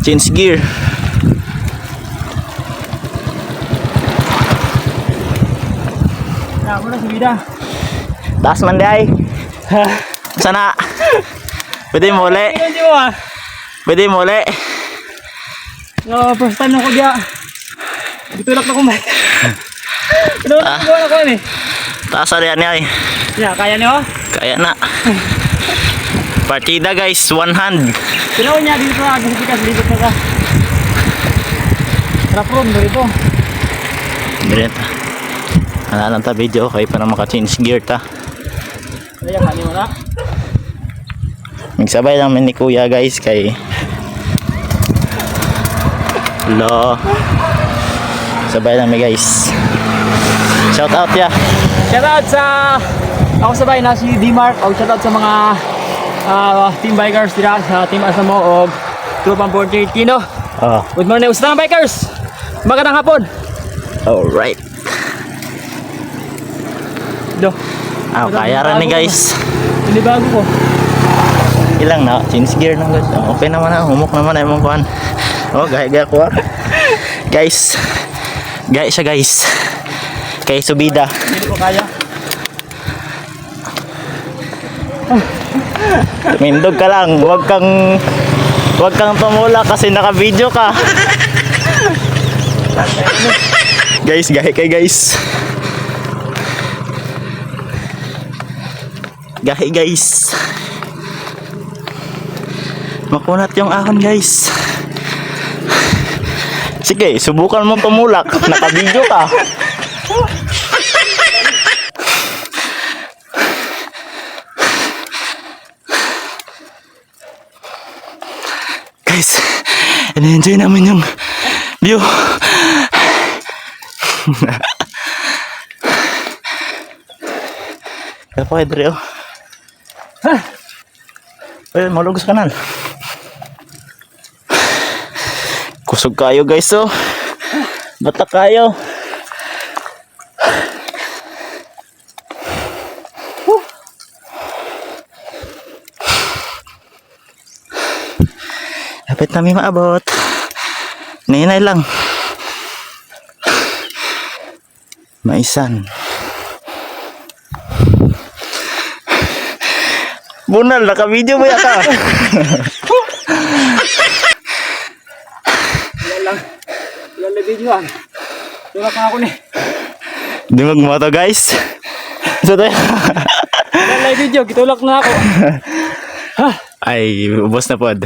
Change gear. Ako. Taas man di ay. Sana. Pwede mo uli. Ano ah? Pwede mo uli. No, first time na ko diya. Ditulak na kumain. Ano na ko na ko ni? Taas ari ani ay. Ya, kaya niyo? Kaya na. Partida guys, one hand. Tinaw niya dito sa Agasikas dito na ka. Trap room dito. Direta. Ano lang ta video kay para maka-change gear ta. Kaya kani mo na. Magsabay lang ni kuya guys kay Lo. Sabay lang mi guys. Shout out ya. Shoutout sa ako sabay na si D-Mark o shoutout sa mga ah, team bikers dira sa team Asamo o Trupang 48 Kino. Oh, Good morning, usta mga bikers! Magandang hapon! alright. Do, Ah, kaya rin ni guys. hindi bago ko. Ilang na, change gear na guys. Ah, Okay naman na, humok naman na yung kuhan. Oh, gaya gaya ko ah. Guys, gaya siya guys. Kay subida. Hindi ko kaya. Mindog ka lang, huwag kang huwag kang tumula kasi naka-video ka. guys, gahe kay guys. Gahe guys. Makunat yung ahon guys. Sige, subukan mo tumulak. Naka-video ka. Guys, in-enjoy namin yung view. Kaya pa Dre, oh. Eh, malugos ka na. Kusog kayo guys, oh. Bata kayo. Lapit namin maabot. Ninay lang. Maisan. Bunal, naka-video ba yata? Yan lang. Yan lang videoan. Tulak na ako ni. Di magmoto guys. So tayo. Yan lang video, kitulak na ako. Ay, ubos na pod.